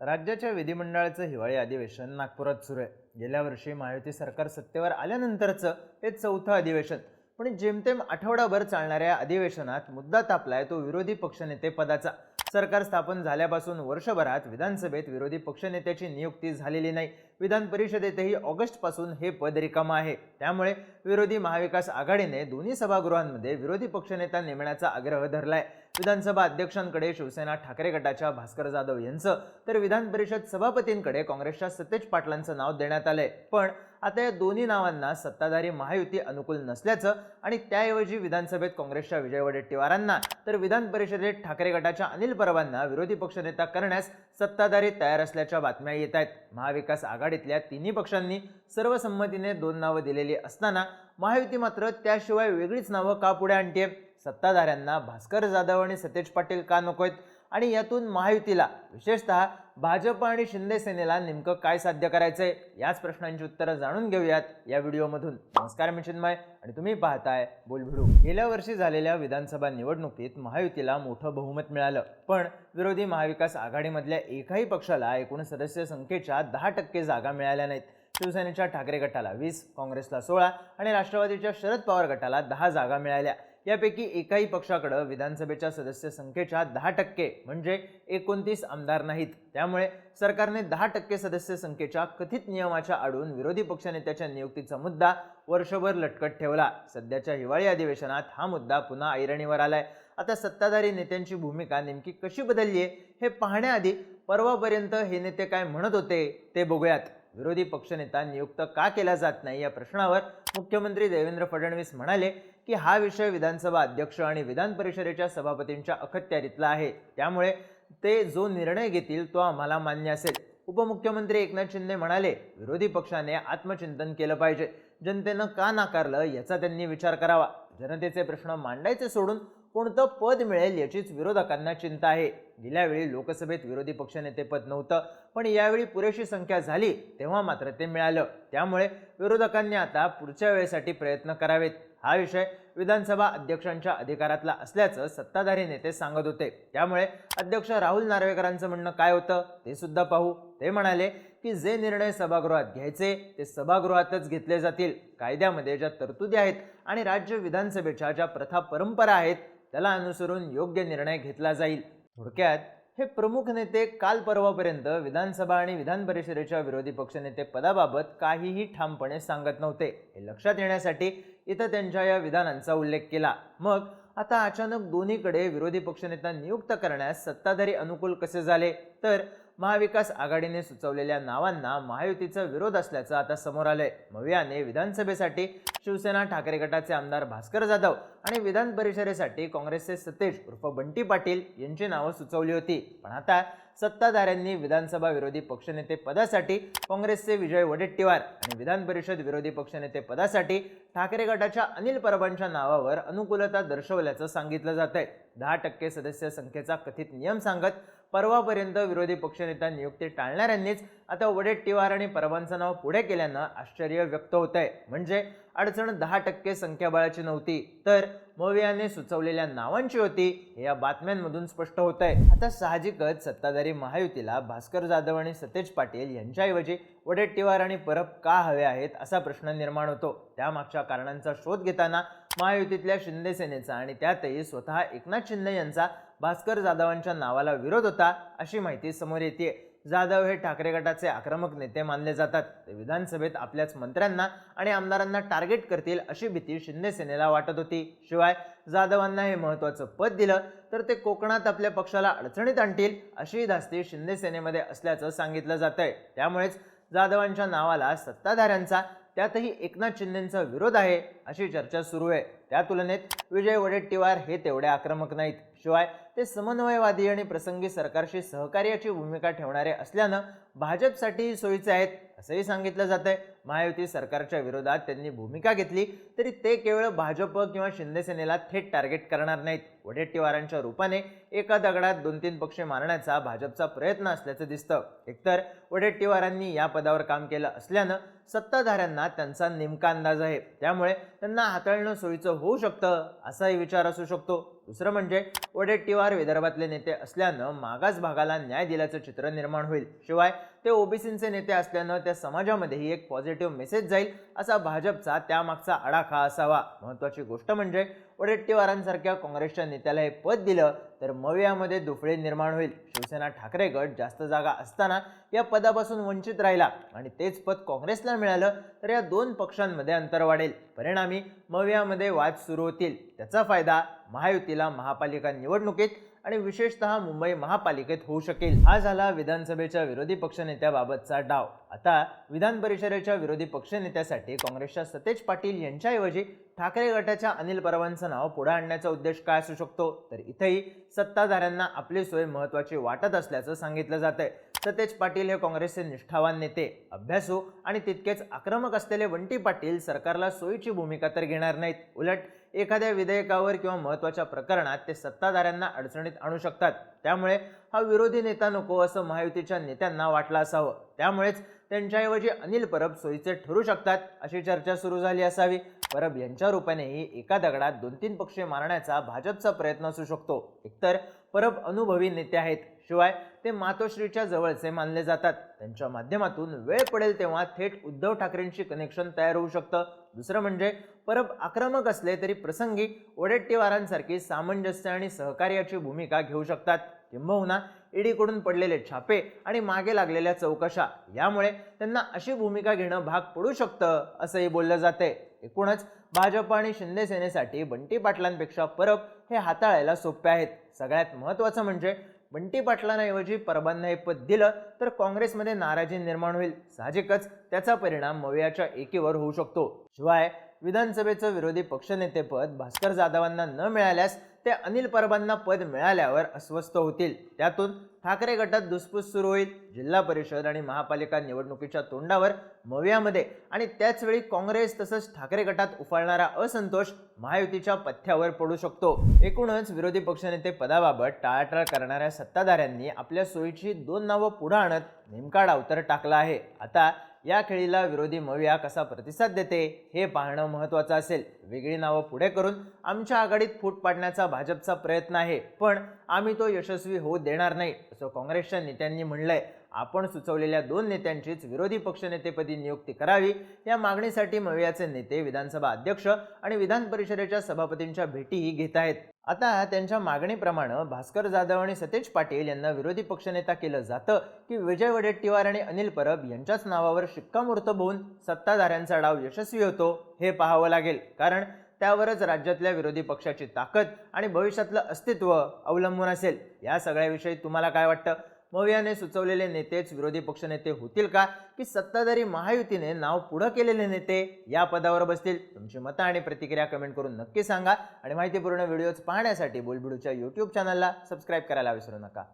राज्याच्या विधिमंडळाचं हिवाळी अधिवेशन नागपुरात सुरू आहे. गेल्या वर्षी महायुती सरकार सत्तेवर आल्यानंतरचं हे चौथं अधिवेशन. पण जेमतेम आठवडाभर चालणाऱ्या अधिवेशनात मुद्दा तापलाय तो विरोधी पक्षनेते पदाचा. सरकार स्थापन झाल्यापासून वर्षभरात विधानसभेत विरोधी पक्षनेत्याची नियुक्ती झालेली नाही. विधान परिषदेतही ऑगस्टपासून हे पद रिकामं आहे. त्यामुळे विरोधी महाविकास आघाडीने दोन्ही सभागृहांमध्ये विरोधी पक्षनेता नेमण्याचा आग्रह धरलाय. विधानसभा अध्यक्षांकडे शिवसेना ठाकरे गटाच्या भास्कर जाधव यांचं तर विधान परिषद सभापतींकडे काँग्रेसच्या सतेज पाटलांचं नाव देण्यात आलंय. पण आता या दोन्ही नावांना सत्ताधारी महायुती अनुकूल नसल्याचं आणि त्याऐवजी विधानसभेत काँग्रेसच्या विजय वडेट्टीवारांना तर विधान परिषदेत ठाकरे गटाच्या अनिल परबांना विरोधी पक्षनेता करण्यास सत्ताधारी तयार असल्याच्या बातम्या येत आहेत. महाविकास आघाडीतल्या तिन्ही पक्षांनी सर्वसंमतीने दोन नावं दिलेली असताना महायुती मात्र त्याशिवाय वेगळीच नावं का पुढे आणते सत्ताधाऱ्यांना भास्कर जाधव आणि सतेज पाटील का नकोयत? आणि यातून महायुतीला विशेषतः भाजप आणि शिंदे सेनेला नेमकं काय साध्य करायचंय? याच प्रश्नांची उत्तरं जाणून घेऊयात या व्हिडिओमधून. नमस्कार मी चिन्मय. आणि तुम्ही पाहताय बोलभिडू गेल्या वर्षी झालेल्या विधानसभा निवडणुकीत महायुतीला मोठं बहुमत मिळालं. पण विरोधी महाविकास आघाडीमधल्या एकाही पक्षाला एकूण सदस्य संख्येच्या दहा टक्के जागा मिळाल्या नाहीत. शिवसेनेच्या ठाकरे गटाला वीस काँग्रेसला सोळा आणि राष्ट्रवादीच्या शरद पवार गटाला दहा जागा मिळाल्या. यापैकी एकाही पक्षाकडं विधानसभेच्या सदस्य संख्येच्या दहा टक्के म्हणजे एकोणतीस आमदार नाहीत. त्यामुळे सरकारने दहा टक्के सदस्य संख्येच्या कथित नियमाच्या आडून विरोधी पक्षनेत्याच्या नियुक्तीचा मुद्दा वर्षभर लटकत ठेवला. सध्याच्या हिवाळी अधिवेशनात हा मुद्दा पुन्हा ऐरणीवर आलाय. आता सत्ताधारी नेत्यांची भूमिका नेमकी कशी बदलली आहे हे पाहण्याआधी परवापर्यंत हे नेते काय म्हणत होते ते बघूयात. विरोधी पक्षनेता नियुक्त का केला जात नाही या प्रश्नावर मुख्यमंत्री देवेंद्र फडणवीस म्हणाले की हा विषय विधानसभा अध्यक्ष आणि विधान परिषदेच्या सभापतींच्या अखत्यारीतला आहे. त्यामुळे ते जो निर्णय घेतील तो आम्हाला मान्य असेल. उपमुख्यमंत्री एकनाथ शिंदे म्हणाले विरोधी पक्षाने आत्मचिंतन केलं पाहिजे. जनतेनं का नाकारलं याचा त्यांनी विचार करावा. जनतेचे प्रश्न मांडायचे सोडून कोणतं पद मिळेल याचीच विरोधकांना चिंता आहे. गेल्या वेळी लोकसभेत विरोधी पक्षनेते पद नव्हतं पण यावेळी पुरेशी संख्या झाली तेव्हा मात्र ते मिळालं. त्यामुळे विरोधकांनी आता पुढच्या वेळेसाठी प्रयत्न करावेत. हा विषय विधानसभा अध्यक्षांच्या अधिकारातला असल्याचं सत्ताधारी नेते सांगत होते. त्यामुळे अध्यक्ष राहुल नार्वेकरांचं म्हणणं काय होतं ते सुद्धा पाहू. ते म्हणाले की जे निर्णय सभागृहात घ्यायचे ते सभागृहातच घेतले जातील. कायद्यामध्ये ज्या तरतुदी आहेत आणि राज्य विधानसभेच्या ज्या प्रथा परंपरा आहेत त्याला अनुसरून योग्य निर्णय घेतला जाईल. थोडक्यात हे प्रमुख नेते काल परवापर्यंत विधानसभा आणि विधान परिषदेच्या विरोधी पक्षनेते पदाबाबत काहीही ठामपणे सांगत नव्हते. हे लक्षात येण्यासाठी इथं त्यांच्या या विधानांचा उल्लेख केला. मग आता अचानक दोन्हीकडे विरोधी पक्षनेता नियुक्त करण्यास सत्ताधारी अनुकूल कसे झाले? तर महाविकास आघाडीने सुचवलेल्या नावांना महायुतीचा विरोध असल्याचं आता समोर आलंय. मवियाने विधानसभेसाठी शिवसेना ठाकरे गटाचे आमदार भास्कर जाधव आणि विधान परिषदेसाठी काँग्रेसचे सतेज उर्फ बंटी पाटील यांची नावं सुचवली होती. पण आता सत्ताधाऱ्यांनी विधानसभा विरोधी पक्षनेते पदासाठी काँग्रेसचे विजय वडेट्टीवार आणि विधान परिषद विरोधी पक्षनेते पदासाठी ठाकरे गटाच्या अनिल परबांच्या नावावर अनुकूलता दर्शवल्याचं सांगितलं जात आहे दहा टक्के सदस्य संख्येचा कथित नियम सांगत परवापर्यंत विरोधी पक्षनेता नियुक्ती टाळणाऱ्यांनीच आता वडेट्टीवार आणि परबांचं नाव पुढे केल्यानं आश्चर्य व्यक्त होत आहे म्हणजे अडचण दहा टक्के संख्याबळाची नव्हती तर मवियाने सुचवलेल्या नावांची होती हे या बातम्यांमधून स्पष्ट होत आहे आता साहजिकच सत्ताधारी महायुतीला भास्कर जाधव आणि सतेज पाटील यांच्याऐवजी वडेट्टीवार आणि परब का हवे आहेत असा प्रश्न निर्माण होतो. त्यामागच्या कारणांचा शोध घेताना महायुतीतल्या शिंदे सेनेचा आणि त्यातही स्वतः एकनाथ शिंदे यांचा भास्कर जाधवांच्या नावाला विरोध होता अशी माहिती समोर येते जाधव हे ठाकरे गटाचे आक्रमक नेते मानले जातात. ते विधानसभेत आपल्याच मंत्र्यांना आणि आमदारांना टार्गेट करतील अशी भीती शिंदेसेनेला वाटत होती. शिवाय जाधवांना हे महत्त्वाचं पद दिलं तर ते कोकणात आपल्या पक्षाला अडचणीत आणतील अशी धास्ती शिंदेसेनेमध्ये असल्याचं सांगितलं जात आहे त्यामुळेच जाधवांच्या नावाला सत्ताधाऱ्यांचा त्यातही एकनाथ शिंदेंचा विरोध आहे अशी चर्चा सुरू आहे. त्या तुलनेत विजय वडेट्टीवार हे तेवढे आक्रमक नाहीत. शिवाय ते समन्वयवादी आणि प्रसंगी सरकारशी सहकार्याची भूमिका ठेवणारे असल्यानं भाजपसाठीही सोयीचे आहेत असंही सांगितलं जातंय. महायुती सरकारच्या विरोधात त्यांनी भूमिका घेतली तरी ते केवळ भाजप किंवा शिंदेसेनेला थेट टार्गेट करणार नाहीत. वडेट्टीवारांच्या रूपाने एका दगडात दोन तीन पक्ष मारण्याचा भाजपचा प्रयत्न असल्याचं दिसतं. एकतर वडेट्टीवारांनी या पदावर काम केलं असल्यानं सत्ताधाऱ्यांना त्यांचा नेमका अंदाज आहे. त्यामुळे त्यांना हाताळणं सोयीचं होऊ शकतं असाही विचार असू शकतो. दुसरं म्हणजे वडेट्टीवार विदर्भातले नेते असल्यानं मागास भागाला न्याय दिल्याचं चित्र निर्माण होईल. शिवाय ते ओबीसींचे नेते असल्यानं त्या समाजामध्येही एक पॉझिटिव्ह मेसेज जाईल असा भाजपचा त्यामागचा आडाखा असावा. महत्त्वाची गोष्ट म्हणजे वडेट्टीवारांसारख्या काँग्रेसच्या नेत्याला हे पद दिलं तर मवियामध्ये दुफळे निर्माण होईल. शिवसेना ठाकरे गट जास्त जागा असताना या पदापासून वंचित राहिला आणि तेच पद काँग्रेसला मिळालं तर या दोन पक्षांमध्ये अंतर वाढेल. परिणामी मव्यामध्ये वाद सुरू होतील. त्याचा फायदा महायुतीला महापालिका निवडणुकीत आणि विशेषतः मुंबई महापालिकेत होऊ शकेल. हा झाला विधानसभेच्या विरोधी पक्षनेत्याबाबतचा डाव. आता विधान परिषदेच्या विरोधी पक्षनेत्यासाठी काँग्रेसच्या सतेज पाटील यांच्याऐवजी ठाकरे गटाच्या अनिल परवांचं नाव पुढे आणण्याचा उद्देश काय असू शकतो? तर इथेही सत्ताधाऱ्यांना आपली सोय महत्वाची वाटत असल्याचं सांगितलं जात आहे सतेज पाटील हे काँग्रेसचे निष्ठावान नेते अभ्यासू आणि तितकेच आक्रमक असलेले वंटी पाटील सरकारला सोयीची भूमिका तर घेणार नाहीत. उलट एखाद्या विधेयकावर किंवा महत्त्वाच्या प्रकरणात ते सत्ताधाऱ्यांना अडचणीत आणू शकतात. त्यामुळे हा विरोधी नेता नको असं महायुतीच्या नेत्यांना वाटलं असावं. त्यामुळेच त्यांच्याऐवजी अनिल परब सोयीचे ठरू शकतात अशी चर्चा सुरू झाली असावी. परब यांच्या रूपानेही एका दगडात दोन तीन पक्षे मारण्याचा भाजपचा प्रयत्न असू शकतो. एकतर परब अनुभवी नेते आहेत शिवाय ते मातोश्रीच्या जवळचे मानले जातात. त्यांच्या माध्यमातून वेळ पडेल तेव्हा थेट उद्धव ठाकरेंशी कनेक्शन तयार होऊ शकतं. दुसरं म्हणजे परब आक्रमक असले तरी प्रसंगी ओडेट्टीवारांसारखी सामंजस्य आणि सहकार्याची भूमिका घेऊ शकतात. किंबहुना ईडीकडून पडलेले छापे आणि मागे लागलेल्या चौकशा. यामुळे त्यांना अशी भूमिका घेणं भाग पडू शकतं असंही बोललं जाते एकूणच भाजप आणि शिंदे सेनेसाठी बंटी पाटलांपेक्षा परब हे हाताळायला सोपे आहेत. सगळ्यात महत्त्वाचं म्हणजे बंटी पाटलांऐवजी परबांना हे पद दिलं तर काँग्रेसमध्ये नाराजी निर्माण होईल. साहजिकच त्याचा परिणाम मवियाच्या एकीवर होऊ शकतो. शिवाय विधानसभेचं विरोधी पक्षनेतेपद भास्कर जाधवांना न मिळाल्यास ते अनिल परबांना पद मिळाल्यावर अस्वस्थ होतील. त्यातून ठाकरे गटात दुसपूस सुरू होईल. जिल्हा परिषद आणि महापालिका निवडणुकीच्या तोंडावर मव्यामध्ये आणि त्याचवेळी काँग्रेस तसंच ठाकरे गटात उफाळणारा असंतोष महायुतीच्या पथ्यावर पडू शकतो. एकूणच विरोधी पक्षनेते पदाबाबत टाळाटाळ करणाऱ्या सत्ताधाऱ्यांनी आपल्या सोयीची दोन नावं पुढे आणत नेमका डावतर टाकला आहे. आता या खेळीला विरोधी मविया कसा प्रतिसाद देते हे पाहणं महत्त्वाचं असेल. वेगळी नावं पुढे करून आमच्या आघाडीत फूट पाडण्याचा भाजपचा प्रयत्न आहे पण आम्ही तो यशस्वी होऊ देणार नाही असं काँग्रेसच्या नेत्यांनी म्हणलंय. आपण सुचवलेल्या दोन नेत्यांचीच विरोधी पक्षनेतेपदी नियुक्ती करावी या मागणीसाठी मवियाचे नेते विधानसभा अध्यक्ष आणि विधान परिषदेच्या सभापतींच्या भेटीही घेत आहेत. आता त्यांच्या मागणीप्रमाणे भास्कर जाधव आणि सतेज पाटील यांना विरोधी पक्षनेता केलं जातं की विजय वडेट्टीवार आणि अनिल परब यांच्याच नावावर शिक्कामोर्तब होऊन सत्ताधाऱ्यांचा डाव यशस्वी होतो हे पाहावं लागेल. कारण त्यावरच राज्यातल्या विरोधी पक्षाची ताकद आणि भविष्यातलं अस्तित्व अवलंबून असेल. या सगळ्याविषयी तुम्हाला काय वाटतं? मवियाने सुचवलेले नेतेच विरोधी पक्षनेते होतील का? की सत्ताधारी महायुतीने नाव पुढं केलेले नेते या पदावर बसतील? तुमची मतं आणि प्रतिक्रिया कमेंट करून नक्की सांगा. आणि माहितीपूर्ण व्हिडिओज पाहण्यासाठी बुलबुडूच्या यूट्यूब चॅनलला सबस्क्राईब करायला विसरू नका.